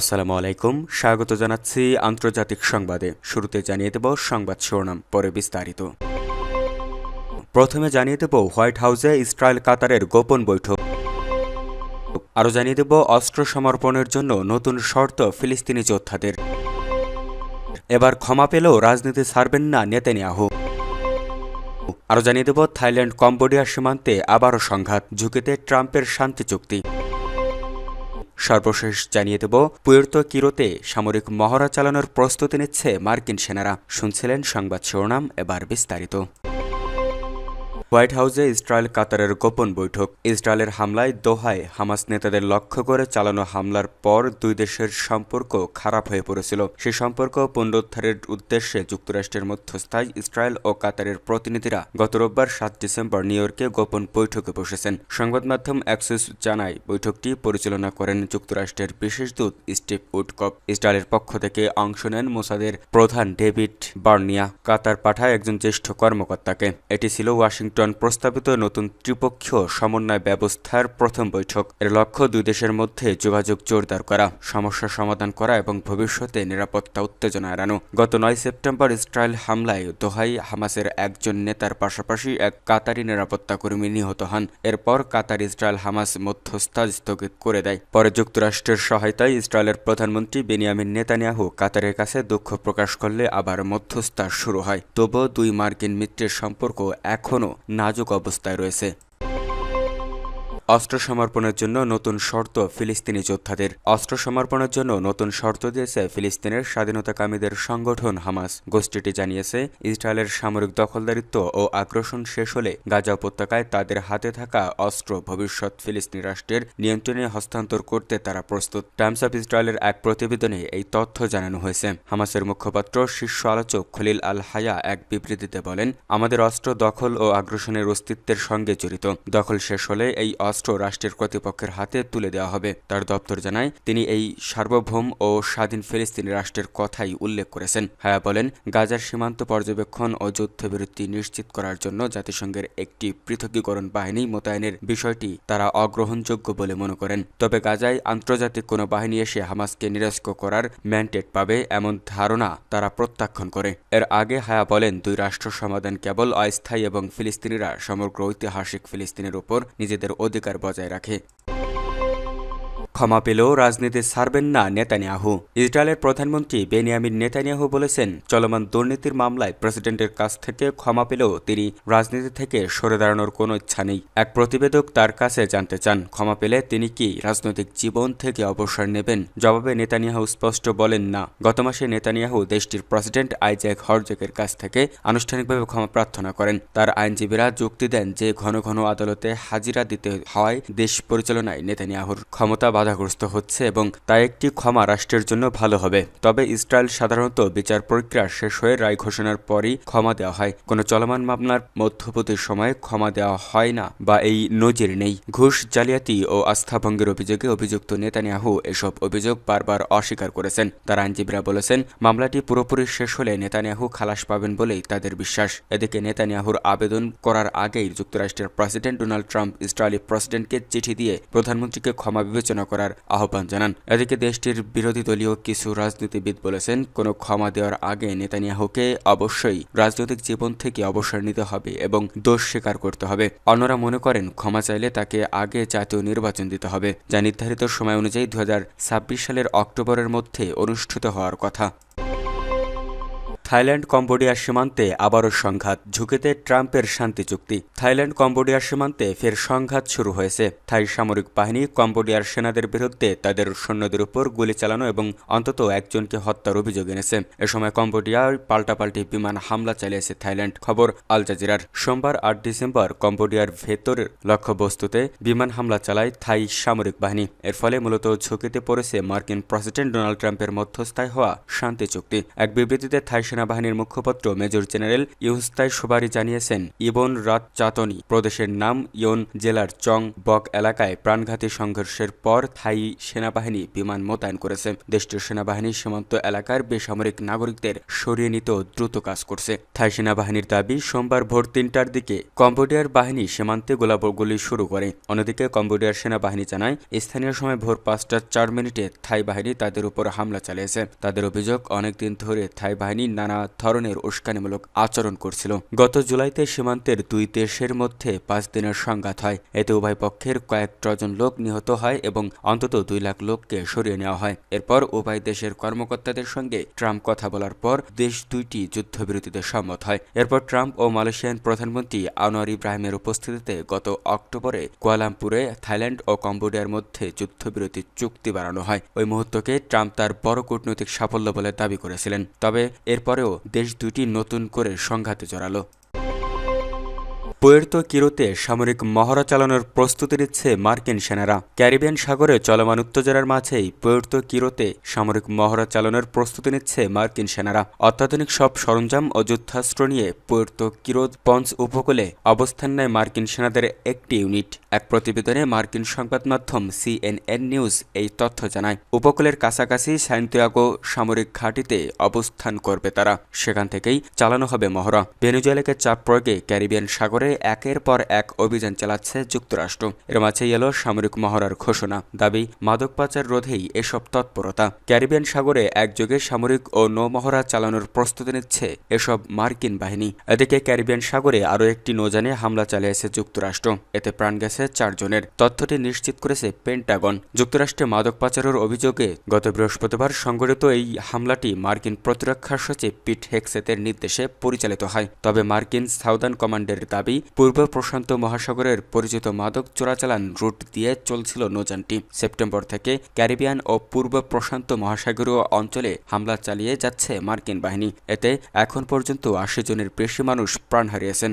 আসসালামু আলাইকুম। স্বাগত জানাচ্ছি আন্তর্জাতিক সংবাদে। শুরুতে জানিয়ে দেব সংবাদ শিরোনাম, পরে বিস্তারিত। প্রথমে জানিয়ে দেব হোয়াইট হাউসে ইসরায়েল কাতারের গোপন বৈঠক। আরও জানিয়ে দেব অস্ত্র সমর্পণের জন্য নতুন শর্ত ফিলিস্তিনি যোদ্ধাদের। এবার ক্ষমা পেলেও রাজনীতি ছাড়বেন না নেতানিয়াহু। আরও জানিয়ে দেব থাইল্যান্ড কম্বোডিয়া সীমান্তে আবারও সংঘাত, ঝুঁকিতে ট্রাম্পের শান্তি চুক্তি। সর্বশেষ জানিয়ে দেব, পুয়ের্তো কিরোতে সামরিক মহড়া চালানোর প্রস্তুতি নিচ্ছে মার্কিন সেনারা। শুনছিলেন সংবাদ শিরোনাম এবার বিস্তারিত। হোয়াইট হাউসে ইসরায়েল কাতারের গোপন বৈঠক। ইসরায়েলের হামলায় দোহায় হামাস নেতাদের লক্ষ্য করে চালানো হামলার পর দুই দেশের সম্পর্ক খারাপ হয়ে পড়েছিল। সে সম্পর্ক পুনরুদ্ধারের উদ্দেশ্যে যুক্তরাষ্ট্রের মধ্যস্থায় ইসরায়েল ও কাতারের প্রতিনিধিরা গত রোববার সাত ডিসেম্বর নিউ ইয়র্কে গোপন বৈঠকে বসেছেন। সংবাদ মাধ্যম অ্যাক্সেস জানায়, বৈঠকটি পরিচালনা করেন যুক্তরাষ্ট্রের বিশেষ দূত স্টিভ উডকপ। ইসরায়েলের পক্ষ থেকে অংশ নেন মোসাদের প্রধান ডেভিড বার্নিয়া। কাতার পাঠায় একজন জ্যেষ্ঠ কর্মকর্তাকে। এটি ছিল ওয়াশিংটন প্রস্তাবিত নতুন ত্রিপক্ষীয় সমন্বয় ব্যবস্থার প্রথম বৈঠক। এর লক্ষ্য দুই দেশের মধ্যে যোগাযোগ জোরদার করা, সমস্যা সমাধান করা এবং ভবিষ্যতে নিরাপত্তা উত্তেজনা এড়ানো। গত নয় সেপ্টেম্বর ইসরায়েল হামলায় দোহাই হামাসের একজন নেতার পাশাপাশি এক কাতারি নিরাপত্তা কর্মী নিহত হন। এরপর কাতার ইসরায়েল হামাস মধ্যস্থা স্থগিত করে দেয়। পরে যুক্তরাষ্ট্রের সহায়তায় ইসরায়েলের প্রধানমন্ত্রী বেনিয়ামিন নেতানিয়াহু কাতারের কাছে দুঃখ প্রকাশ করলে আবার মধ্যস্থা শুরু হয়। তবুও দুই মার্কিন মিত্রের সম্পর্ক এখনও নাজুক অবস্থায় রয়েছে অস্ত্র সমর্পণের জন্য নতুন শর্ত ফিলিস্তিনি যোদ্ধাদের। অস্ত্র সমর্পণের জন্য নতুন শর্ত দিয়েছে ফিলিস্তিনের স্বাধীনতাকামীদের সংগঠন হামাস। গোষ্ঠীটি জানিয়েছে, ইসরায়েলের সামরিক দখলদারিত্ব ও আগ্রাসন শেষ হলে গাজা উপত্যকায় তাদের হাতে থাকা অস্ত্র ভবিষ্যৎ ফিলিস্তিনি রাষ্ট্রের নিয়ন্ত্রণে হস্তান্তর করতে তারা প্রস্তুত। টাইমস অফ ইসরায়েলের এক প্রতিবেদনে এই তথ্য জানানো হয়েছে। হামাসের মুখপাত্র, শীর্ষ আলোচক খলিল আল হায়া এক বিবৃতিতে বলেন, আমাদের অস্ত্র দখল ও আগ্রাসনের অস্তিত্বের সঙ্গে জড়িত। দখল শেষ হলে এই অস্ত্র রাষ্ট্রের কর্তৃপক্ষের হাতে তুলে দেওয়া হবে। তার দপ্তর জানায়, তিনি এই সার্বভৌম ও স্বাধীন ফিলিস্তিনি রাষ্ট্রের কথাই উল্লেখ করেছেন। হায়া বলেন, গাজার সীমান্ত পর্যবেক্ষণ ও যুদ্ধবিরতি নিশ্চিত করার জন্য জাতিসংঘের একটি পৃথকীকরণ বাহিনী মোতায়েনের বিষয়টি তারা অগ্রহণযোগ্য বলে মনে করেন। তবে গাজায় আন্তর্জাতিক কোনো বাহিনী এসে হামাসকে নিরস্ক করার ম্যান্ডেট পাবে এমন ধারণা তারা প্রত্যাখ্যান করে। এর আগে হায়া বলেন, দুই রাষ্ট্র সমাধান কেবল অস্থায়ী এবং ফিলিস্তিনিরা সমগ্র ঐতিহাসিক ফিলিস্তিনের উপর নিজেদের कर बजाय रखे। ক্ষমা পেলেও রাজনীতি ছাড়বেন না নেতানিয়াহু। ইসরায়েলের প্রধানমন্ত্রী বেনিয়ামিন নেতানিয়াহু বলেছেন, চলমান দুর্নীতির মামলায় প্রেসিডেন্টের কাছ থেকে ক্ষমা পেলেও তিনি রাজনীতি থেকে সরে দাঁড়ানোর কোনো ইচ্ছা নেই। এক প্রতিবেদক তার কাছে জানতে চান, ক্ষমা পেলে তিনি কি রাজনৈতিক জীবন থেকে অবসর নেবেন? জবাবে নেতানিয়াহু স্পষ্ট বলেন না। গত মাসে নেতানিয়াহু দেশটির প্রেসিডেন্ট আইজ্যাক হরজেকের কাছ থেকে আনুষ্ঠানিকভাবে ক্ষমা প্রার্থনা করেন। তার আইনজীবীরা যুক্তি দেন যে, ঘন ঘন আদালতে হাজিরা দিতে হওয়ায় দেশ পরিচালনায় নেতানিয়াহুর। ক্ষমতা বাধাগ্রস্ত হচ্ছে এবং তা একটি ক্ষমা রাষ্ট্রের জন্য ভালো হবে। তবে ইসরায়েল সাধারণত বিচার প্রক্রিয়া শেষ হয়ে রায় ঘোষণার পরই ক্ষমা দেওয়া হয়। কোনো চলমান মামলার মধ্যবর্তী সময়ে ক্ষমা দেওয়া হয় না বা এই নজির নেই। ঘুষ, জালিয়াতি ও আস্থাভঙ্গের অভিযোগে অভিযুক্ত নেতানিয়াহু এসব অভিযোগ বারবার অস্বীকার করেছেন। তার আইনজীবীরা বলেছেন, মামলাটি পুরোপুরি শেষ হলে নেতানিয়াহু খালাস পাবেন বলেই তাদের বিশ্বাস। এদিকে নেতানিয়াহুর আবেদন করার আগেই যুক্তরাষ্ট্রের প্রেসিডেন্ট ডোনাল্ড ট্রাম্প ইসরায়েলি প্রেসিডেন্টকে চিঠি দিয়ে প্রধানমন্ত্রীকে ক্ষমা বিবেচনা করার আহ্বান জানান। এদিকে দেশটির বিরোধী দলীয় কিছু রাজনীতিবিদ বলেছেন, কোনো ক্ষমা দেওয়ার আগে নেতানিয়াহুকে অবশ্যই রাজনৈতিক জীবন থেকে অবসর নিতে হবে এবং দোষ স্বীকার করতে হবে। অন্যরা মনে করেন, ক্ষমা চাইলে তাকে আগে জাতীয় নির্বাচন দিতে হবে, যা নির্ধারিত সময় অনুযায়ী দু হাজার ছাব্বিশ সালের অক্টোবরের মধ্যে অনুষ্ঠিত হওয়ার কথা। থাইল্যান্ড কম্বোডিয়ার সীমান্তে আবারও সংঘাত, ঝুঁকিতে ট্রাম্পের শান্তি চুক্তি। থাইল্যান্ড কম্বোডিয়ার সীমান্তে ফের সংঘাত শুরু হয়েছে। থাই সামরিক বাহিনী কম্বোডিয়ার সেনাদের বিরুদ্ধে তাদের সৈন্যদের উপর গুলি চালানো এবং অন্তত একজনকে হত্যার অভিযোগ এনেছে। এ সময় কম্বোডিয়ায় পাল্টাপাল্টি বিমান হামলা চালিয়েছে থাইল্যান্ড, খবর আল জাজিরার। সোমবার আট ডিসেম্বর কম্বোডিয়ার ভেতরের লক্ষ্যবস্তুতে বিমান হামলা চালায় থাই সামরিক বাহিনী। এর ফলে মূলত ঝুঁকিতে পড়েছে মার্কিন প্রেসিডেন্ট ডোনাল্ড ট্রাম্পের মধ্যস্থায় হওয়া শান্তি চুক্তি। এক বিবৃতিতে থাই সেনা সেনাবাহিনীর মুখপাত্র মেজর জেনারেল ইউস্তাই সুবারি জানিয়েছেন, ইবন রাত চাতনি প্রদেশের নাম ইয়ন জেলার চং বক এলাকায় প্রাণঘাতী সংঘর্ষের পর থাই সেনাবাহিনী বিমান মোতায়েন করেছে। দেশটির সেনাবাহিনী সীমান্ত এলাকার বেসামরিক নাগরিকদের সরিয়ে নিতেও দ্রুত কাজ করছে। থাই সেনাবাহিনীর দাবি, সোমবার ভোর তিনটার দিকে কম্বোডিয়ার বাহিনী সীমান্তে গোলাগুলি শুরু করে। অন্যদিকে কম্বোডিয়ার সেনাবাহিনী জানায়, স্থানীয় সময় ভোর পাঁচটা চার মিনিটে থাই বাহিনী তাদের উপর হামলা চালিয়েছে। তাদের অভিযোগ অনেকদিন ধরে থাই বাহিনী নানা ধরনের উস্কানিমূলক আচরণ করছিল। গত জুলাইতে সীমান্তের দুই দেশের মধ্যে পাঁচ দিনের সংঘাত হয়। এতে উভয় পক্ষের কয়েক ডজন লোক নিহত হয় এবং অন্তত দুই লাখ লোককে সরিয়ে নেওয়া হয়। এরপর উভয় দেশের কর্মকর্তাদের সঙ্গে ট্রাম্প কথা বলার পর দেশ দুইটি যুদ্ধবিরতিতে সম্মত হয়। এরপর ট্রাম্প ও মালয়েশিয়ান প্রধানমন্ত্রী আনোয়ার ইব্রাহিমের উপস্থিতিতে গত অক্টোবরে কুয়ালামপুরে থাইল্যান্ড ও কম্বোডিয়ার মধ্যে যুদ্ধবিরতি চুক্তি বাড়ানো হয়। ওই মুহূর্তকে ট্রাম্প তার বড় কূটনৈতিক সাফল্য বলে দাবি করেছিলেন। তবে এরপরেও দেশ দুটি নতুন করে সংঘাতে জড়ালো। পুয়ের্তো কিরোতে সামরিক মহড়া চালানোর প্রস্তুতি নিচ্ছে মার্কিন সেনারা। ক্যারিবিয়ান সাগরে চলমান উত্তেজনার মাঝেই পুয়ের্তো কিরোতে সামরিক মহড়া চালানোর প্রস্তুতি নিচ্ছে মার্কিন সেনারা। অত্যাধুনিক সব সরঞ্জাম ও যুদ্ধাস্ত্র নিয়ে পুয়ের্তো কিরোত পঞ্চ উপকূলে অবস্থান নেয় মার্কিন সেনাদের একটি ইউনিট। এক প্রতিবেদনে মার্কিন সংবাদ মাধ্যম সিএনএন নিউজ এই তথ্য জানায়। উপকূলের কাছাকাছি সান্তিয়াগো সামরিক ঘাঁটিতে অবস্থান করবে তারা। সেখান থেকেই চালানো হবে মহড়া। ভেনুজুয়েলাকে চাপ প্রয়োগে ক্যারিবিয়ান সাগরে একের পর এক অভিযান চালাচ্ছে যুক্তরাষ্ট্র। এর মাঝেই এলো সামরিক মহড়ার ঘোষণা। দাবি, মাদক পাচার রোধেই এসব তৎপরতা। ক্যারিবিয়ান সাগরে একযোগে সামরিক ও নৌমহড়া চালানোর প্রস্তুতি নিচ্ছে এসব মার্কিন বাহিনী। এদিকে ক্যারিবিয়ান সাগরে আরও একটি নৌযানে হামলা চালিয়েছে যুক্তরাষ্ট্র। এতে প্রাণ গেছে চারজনের। তথ্যটি নিশ্চিত করেছে পেন্টাগন। যুক্তরাষ্ট্রে মাদক পাচারের অভিযোগে গত বৃহস্পতিবার সংঘটিত এই হামলাটি মার্কিন প্রতিরক্ষা সচিব পিট হেক্সেতের নির্দেশে পরিচালিত হয়। তবে মার্কিন সাউদার্ন কমান্ডের দাবি পূর্ব প্রশান্ত মহাসাগরের পরিচিত মাদক চোরাচালান রুট দিয়ে চলছিল নৌযানটি। সেপ্টেম্বর থেকে ক্যারিবিয়ান ও পূর্ব প্রশান্ত মহাসাগরীয় অঞ্চলে হামলা চালিয়ে যাচ্ছে মার্কিন বাহিনী। এতে এখন পর্যন্ত আশি জনের বেশি মানুষ প্রাণ হারিয়েছেন।